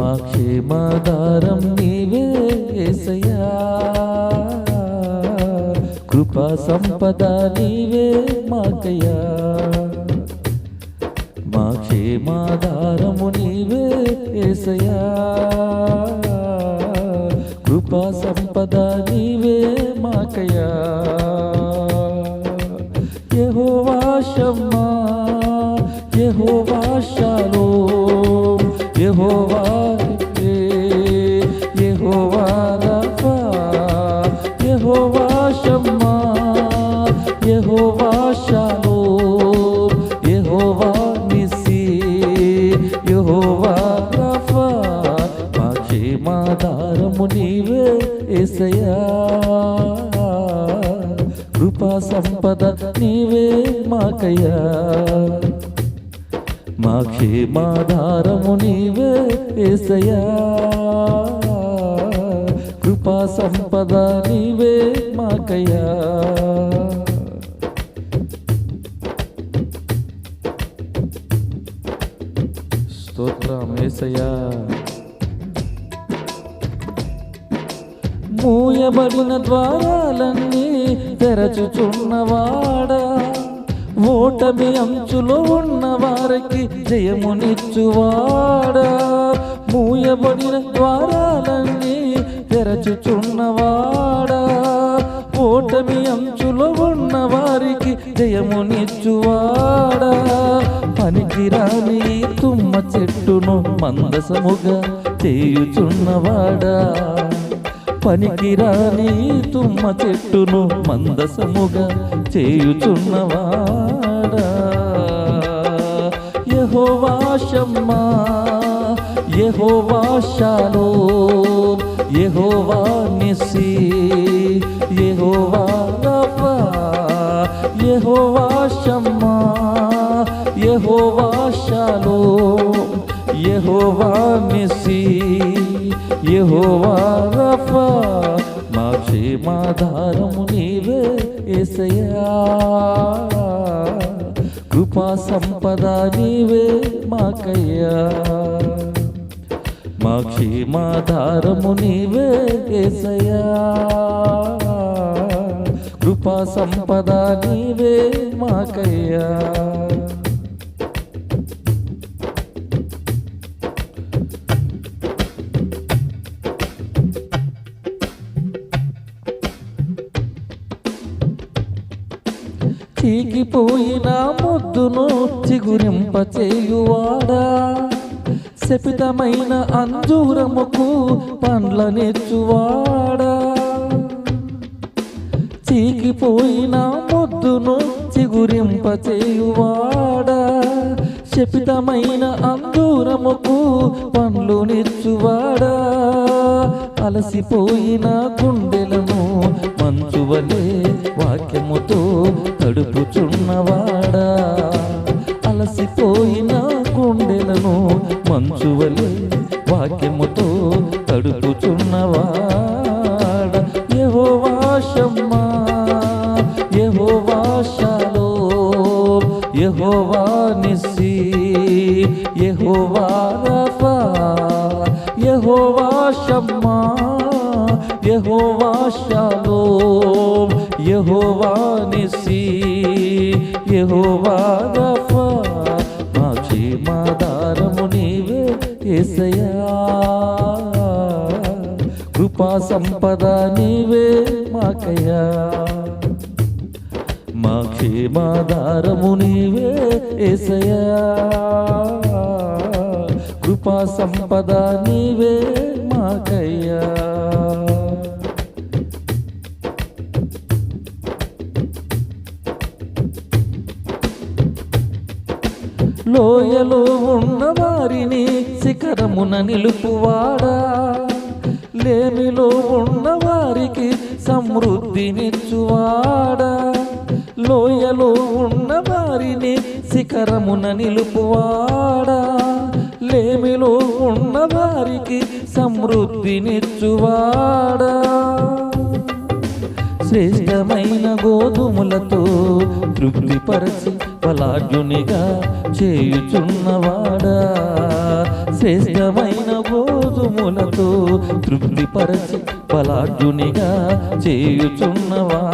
మా క్షేమాధారం నీవే ఏసయ్యా. కృపా సంపద నీవే మాకయ్యా. మా క్షేమాధారము నీవే ఏసయ్యా. కృపా సంపద నీవే మాకయ్యా. యెహోవా వాషమ్మా యెహోవా వాషాలో యెహోవా వా ఏసయ్యా కృపా సంపద నీవే మాకయ్యా. మా క్షేమాధారము నీవే ఏసయ్యా. కృపా సంపద నీవే మాకయ్యా. స్తోత్రం ఏసయ్యా. మూయబడిన ద్వారాలన్నీ తెరచుచున్నవాడా? ఓటమి అంచులో ఉన్న వారికి జయమునిచ్చువాడా? మూయబడిన ద్వారాలన్నీ తెరచుచున్నవాడా? ఓటమి అంచులో ఉన్న వారికి జయమునిచ్చువాడా? పనికిరాని తుమ్మ చెట్టును మందసముగా చేయుచున్నవాడా? పనికిరాని తుమ్మ చెట్టును మందసముగా చేయుచున్నవాడా. Jehovah Shammah Jehovah Shalom Jehovah Nissi Jehovah Rapha Jehovah Shammah Jehovah Shalom Jehovah Nissi Jehovah Rapha మా క్షేమాధారము నీవే ఏసయ్యా. కృపా సంపద నీవే మాకయ్యా. మా క్షేమాధారము నీవే ఏసయ్యా. కృపా సంపద నీవే మాకయ్యా. చీకిపోయిన ముద్దును చిగురింపచేయువాడా? శపితమైన అంజూరముకు పండ్లనిచ్చువాడా చీకిపోయిన ముద్దును చిగురింపచేయువాడా? శపితమైన అంజూరముకు పండ్లునిచ్చువాడా అలసిపోయిన గుండెలను మంచువలే వాక్యముతో తడుపుచున్నవాడా అలసిపోయిన గుండెలను మంచువలే వాక్యముతో తడుపుచున్నవాడా? ఏవో వాషమ్మా ఏవో వాషలో యెహోవా Nissi Jehovah Rapha Jehovah Shammah యెహోవా యహోవా నిసి యహోవా గఫా మా క్షేమాధారము నీవే ఏసయా కృపా సంపద నీవే మాకయ్యా. మా క్షేమాధారము నీవే ఏసయా కృపా సంపద నీవే మాకయ్యా. వారిని శిఖరమున నిలుపువాడా? లేమిలో ఉన్న వారికి సమృద్ధినిచ్చువాడా లోయలో ఉన్న వారిని శిఖరమున నిలుపువాడా? లేమిలో ఉన్న వారికి సమృద్ధినిచ్చువాడా శ్రేష్టమైన గోధుమలతో తృప్తిపరచి బలాఢ్యునిగా చేయుచున్నవాడా శ్రేష్టమైన గోధుములతో తృప్తిపరచి బలాఢ్యునిగా చేయుచున్నవాడ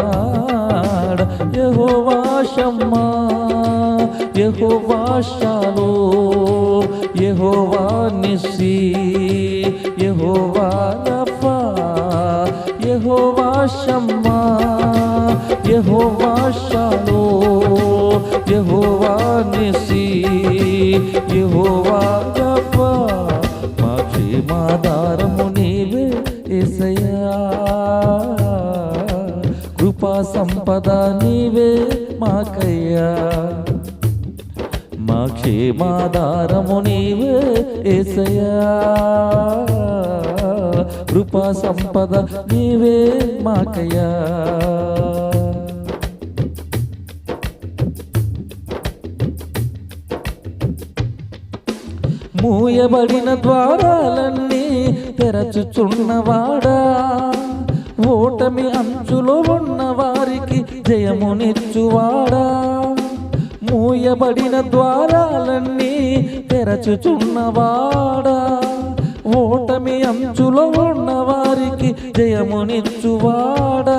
యహోవాషమ్మా యహోవాషాలో యహోవా నిస్సి యహోవా రఫా యహోవా షమ్మా. యహోవా షాలో యహోవా నిసి యహోవా రఫా మా క్షేమాధారము నీవే ఎసయా కృపా సంపద నీవే మాకయ్యా. మా క్షేమాధారము నీవే ఏసయా కృపా సంపద నీవే మాకయ్యా. మూయబడిన ద్వారాలన్నీ తెరచుచున్నవాడా ఓటమి అంచులో ఉన్న వారికి జయమునిచ్చువాడా? మూయబడిన ద్వారాలన్నీ తెరచుచున్నవాడా ఓటమి అంచులో ఉన్న వారికి జయమునిచ్చువాడా?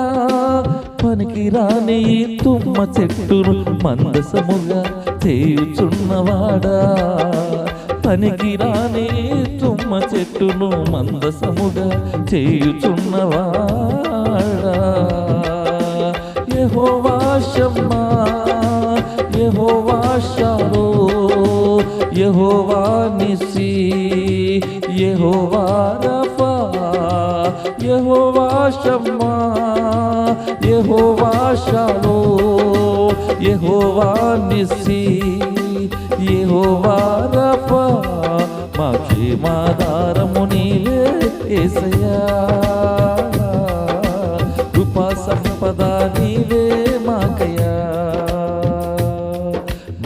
పనికి రాని ఈ తుమ్మ చెట్టును మందసముగా చేయుచున్నవాడా పనికిరానే తుమ్మ చెట్టును మందసముగా చేయుచున్నవాడా Jehovah Shammah Jehovah Shalom Jehovah Nissi Jehovah Rapha Jehovah Shammah Jehovah Shalom Jehovah Nissi Jehovah Rapha Rapha మా క్షేమాధారము నీవే యేసయ్యా కృపా సంపద నీవే మాకయ్యా.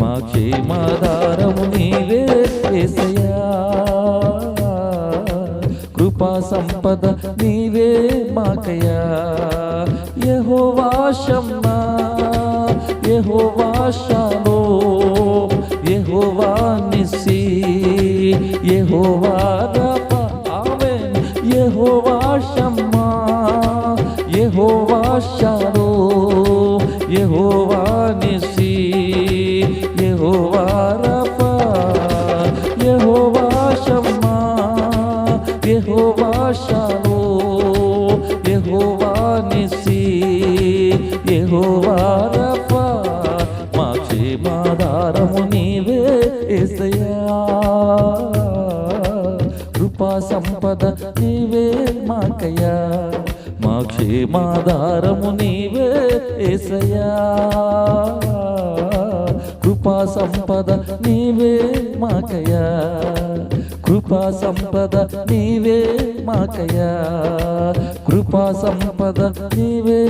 మా క్షేమాధారము నీవే యేసయ్యా కృపా సంపద నీవే మాకయ్యా. యెహోవా షమ్మా యెహోవా షాలో యహోవా నిసి యహోవా రఫా ఆమేన్. యహోవా షమ్మా. యహోవా షాలో. యహోవా యేసయ్యా కృపా సంపద నీవే మాకయ్యా. మా క్షేమాధారము నీవే యేసయ్యా కృపా సంపద నీవే మాకయ్యా. కృపా సంపద నీవే మాకయ్యా. కృపా సంపద నీవే